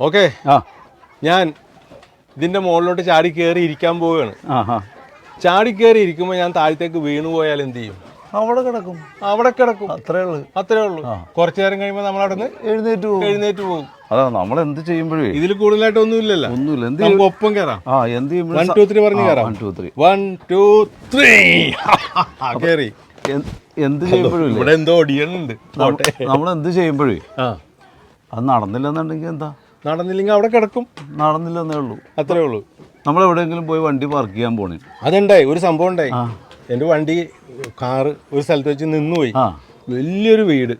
Okay. ആ. ഞാൻ ഇതിന്റെ മുകളിലോട്ട് ചാടി കയറി ഇരിക്കാൻ പോവുകയാണ്. ചാടി കയറി ഇരിക്കുമ്പോൾ ഞാൻ താഴത്തേക്ക് വീണു പോയാൽ എന്ത് ചെയ്യും? അവിടെ കിടക്കും. അവിടെ കിടക്കും. അത്രേ ഉള്ളു. അത്രേ ഉള്ളൂ. കുറച്ചു നേരം കഴിയുമ്പോൾ നമ്മൾ അവിടെ നിന്ന് എഴുന്നേറ്റ് പോകും. എഴുന്നേറ്റ് പോകും. അതാ നമ്മൾ എന്ത് ചെയ്യുമ്പോഴേ? ഇതിൽ കൂടുതലായിട്ട് ഒന്നും ഇല്ലല്ലോ ഒന്നുമില്ല. എന്ത് നമുക്ക് ഒപ്പം കയറാം ആ എന്ത് വൺ ടു ത്രീ പറഞ്ഞു കയറാം one two three one two three കയറി എന്ത് ചെയ്യുമ്പോഴും ഇവിടെ എന്തോ ഒടിയണുണ്ട്. പോട്ടെ. നമ്മൾ എന്ത് ചെയ്യുമ്പോഴേ? ആ. അത് നടന്നില്ലെന്നുണ്ടെങ്കിൽ എന്താ? നടന്നില്ലെങ്കിൽ അവിടെ കിടക്കും. നടന്നില്ലെന്നേ ഉള്ളൂ. അത്രേ ഉള്ളൂ. നമ്മൾ എവിടെയെങ്കിലും പോയി വണ്ടി പാർക്ക് ചെയ്യാൻ പോണേ. അതുണ്ടായി ഒരു സംഭവം ഉണ്ടായി. എന്റെ വണ്ടി കാറ് ഒരു സ്ഥലത്ത് വെച്ച് നിന്നുപോയി. പോയി വലിയൊരു വീട്.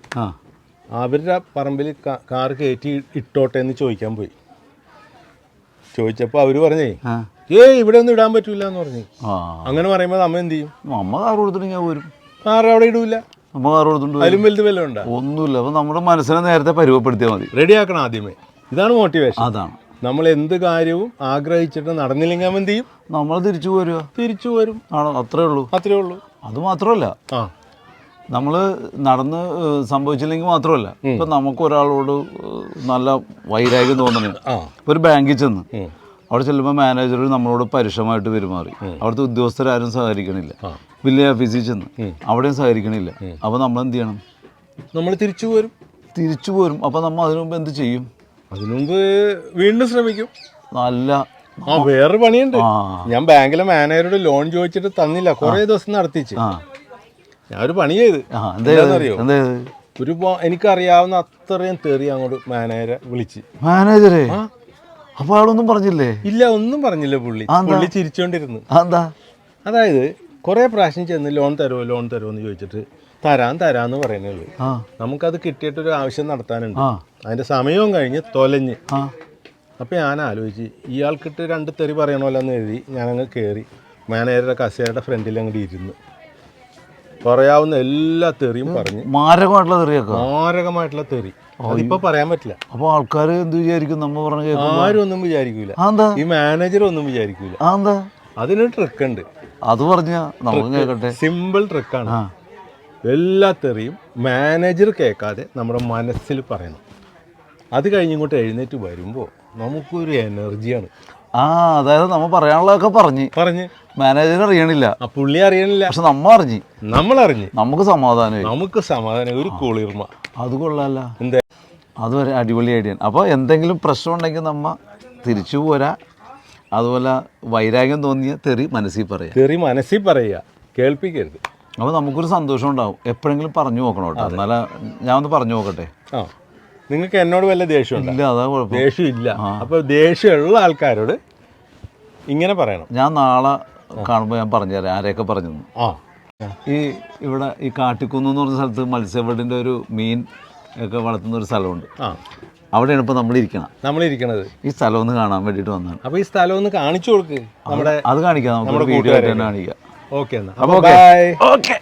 അവരുടെ പറമ്പിൽ കാർ കാറ് കയറ്റി ഇട്ടോട്ടെ എന്ന് ചോദിക്കാൻ പോയി. ചോദിച്ചപ്പോൾ അവർ പറഞ്ഞേ ഏ ഏയ് ഇവിടെ ഒന്നും ഇടാൻ പറ്റൂല എന്ന് പറഞ്ഞു അങ്ങനെ പറയുമ്പോൾ നമ്മ എന്ത് ചെയ്യും? അമ്മ കാർ കൊടുത്തിട്ട് ഞാൻ വരും കാർ അവിടെ ഇടൂല. അമ്മ കാർ കൊടുത്തിട്ടുണ്ട്. അതിലും വലുത് വല്ലതും ഉണ്ടോ? ഒന്നുമില്ല. അപ്പം നമ്മുടെ മനസ്സിനെ നേരത്തെ പരുവപ്പെടുത്തിയാൽ മതി. റെഡി ആക്കണം ആദ്യമേ. ഇതാണ് മോട്ടിവേഷൻ അതാണ്. നമ്മൾ എന്ത് കാര്യവും ആഗ്രഹിച്ചിട്ട് നടന്നില്ലെങ്കിൽ അവൻ എന്ത് ചെയ്യും? നമ്മൾ തിരിച്ചു പോരുക തിരിച്ചു വരും. ആണോ അത്രേ ഉള്ളൂ. അത്രേ ഉള്ളൂ. അത് മാത്രമല്ല ആ. നമ്മൾ നടന്ന് സംഭവിച്ചില്ലെങ്കിൽ മാത്രമല്ല ഇപ്പം നമുക്ക് ഒരാളോട് നല്ല വൈരാഗ്യം തോന്നണേ ആ. ഒരു ബാങ്കിൽ ചെന്ന് അവിടെ ചെല്ലുമ്പോൾ മാനേജർ നമ്മളോട് പരുഷമായിട്ട് പെരുമാറി. അവിടുത്തെ ഉദ്യോഗസ്ഥരാരും സഹകരിക്കണില്ല. വില്ലേജ് ഓഫീസിൽ ചെന്ന് അവിടെയും സഹകരിക്കണില്ല. അപ്പോൾ നമ്മൾ എന്ത് ചെയ്യണം? നമ്മൾ തിരിച്ചു പോരും തിരിച്ചു പോരും. അപ്പോൾ നമ്മൾ അതിനു മുമ്പ് എന്ത് ചെയ്യും? അതിനു മുമ്പ് വീണ്ടും ശ്രമിക്കും. നല്ല ആ വേറെ പണിയുണ്ട്. ഞാൻ ബാങ്കിലെ മാനേജരോട് ലോൺ ചോദിച്ചിട്ട് തന്നില്ല. കുറേ ദിവസം നടത്തിച്ച്. ഞാൻ ഒരു പണി ചെയ്ത് എന്താണെന്നറിയോ? ഒരു എനിക്കറിയാവുന്ന അത്രയും തെറി അങ്ങോട്ട് മാനേജരെ വിളിച്ച്. മാനേജരെ അപ്പൊ ആളൊന്നും പറഞ്ഞില്ലേ? ഇല്ല ഒന്നും പറഞ്ഞില്ല പുള്ളി. പുള്ളി ചിരിച്ചോണ്ടിരുന്നു. അതായത് കുറേ പ്രാവശ്യം ചെന്ന് ലോൺ തരുമോ ലോൺ തരുമോ എന്ന് ചോദിച്ചിട്ട് തരാൻ തരാന്ന് പറയുന്നത് നമുക്കത് കിട്ടിയിട്ടൊരു ആവശ്യം നടത്താനുണ്ട്. അതിന്റെ സമയവും കഴിഞ്ഞ് തൊലഞ്ഞ്. അപ്പൊ ഞാൻ ആലോചിച്ച് ഇയാൾക്കിട്ട് രണ്ട് തെറി പറയണമല്ലോ എന്ന് എഴുതി ഞാനങ്ങ് കയറി മാനേജറുടെ കസേരയുടെ ഫ്രണ്ടിൽ അങ്ങോട്ട് ഇരുന്നു. പറയാവുന്ന എല്ലാ തെറിയും പറഞ്ഞു. മാരകമായിട്ടുള്ള തെറിയൊക്കെ? മാരകമായിട്ടുള്ള തെറി. അതിപ്പോ പറയാൻ പറ്റില്ല. അപ്പൊ ആൾക്കാർ എന്ത് വിചാരിക്കും? നമ്മൾ പറഞ്ഞ ആരും ഒന്നും വിചാരിക്കൂല. ഈ മാനേജർ ഒന്നും വിചാരിക്കൂല. അതിനൊരു ട്രിക്ക് ഉണ്ട്. അത് പറഞ്ഞ നമുക്ക് കേൾക്കട്ടെ. സിമ്പിൾ ട്രിക്കാണ് എല്ലാ തെറിയും മാനേജർ കേൾക്കാതെ നമ്മുടെ മനസ്സിൽ പറയണം അത് കഴിഞ്ഞിങ്ങോട്ട് എഴുന്നേറ്റ് വരുമ്പോൾ നമുക്കൊരു എനർജിയാണ് ആ അതായത് നമ്മൾ പറയാനുള്ളതൊക്കെ പറഞ്ഞ്. പറഞ്ഞ്. മാനേജർ അറിയണില്ല. പുള്ളി അറിയണില്ല. പക്ഷെ നമ്മൾ അറിഞ്ഞ് നമ്മൾ അറിഞ്ഞ് നമുക്ക് സമാധാനമായി നമുക്ക് സമാധാനം ഒരു കുളിർമ. അത് കൊള്ളാല്ല. എന്താ? അത് ഒരു അടിപൊളി ഐഡിയ അപ്പോൾ എന്തെങ്കിലും പ്രശ്നം ഉണ്ടെങ്കിൽ നമ്മ തിരിച്ചു പോരാ. അതുപോലെ വൈരാഗ്യം തോന്നിയ തെറി മനസ്സിൽ പറയാ തെറി മനസ്സിൽ പറയുക. കേൾപ്പിക്കരുത്. അപ്പോൾ നമുക്കൊരു സന്തോഷം ഉണ്ടാവും എപ്പോഴെങ്കിലും പറഞ്ഞു നോക്കണം കേട്ടോ എന്നാലും ഞാൻ ഒന്ന് പറഞ്ഞു നോക്കട്ടെ? ആ. നിങ്ങൾക്ക് എന്നോട് വല്ല ദേഷ്യം ഇല്ല അതാ കുഴപ്പം. ദേഷ്യം ഇല്ല അപ്പോൾ ദേഷ്യമുള്ള ആൾക്കാരോട് ഇങ്ങനെ പറയണം. ഞാൻ നാളെ കാണുമ്പോൾ ഞാൻ പറഞ്ഞുതരാം. ആരെയൊക്കെ പറഞ്ഞു തന്നു. ആ. ഈ ഇവിടെ ഈ കാട്ടിക്കുന്ന് എന്ന് പറഞ്ഞ സ്ഥലത്ത് മത്സ്യബഡിന്റെ ഒരു മീൻ ഒക്കെ വളർത്തുന്ന ഒരു സ്ഥലമുണ്ട്. ആ. അവിടെയാണ് ഇപ്പോൾ നമ്മളിരിക്കണം നമ്മളിരിക്കണത്. ഈ സ്ഥലം ഒന്ന് കാണാൻ വേണ്ടിയിട്ട് വന്നതാണ്. അപ്പോൾ ഈ സ്ഥലം ഒന്ന് കാണിച്ചു കൊടുക്ക്. നമ്മുടെ അത് കാണിക്കാം. നമുക്ക് വീഡിയോ ആയിട്ട് തന്നെ കാണിക്കാം. ഓക്കെ എന്നാ. അപ്പോൾ അപ്പൊ ബൈ ഓക്കെ.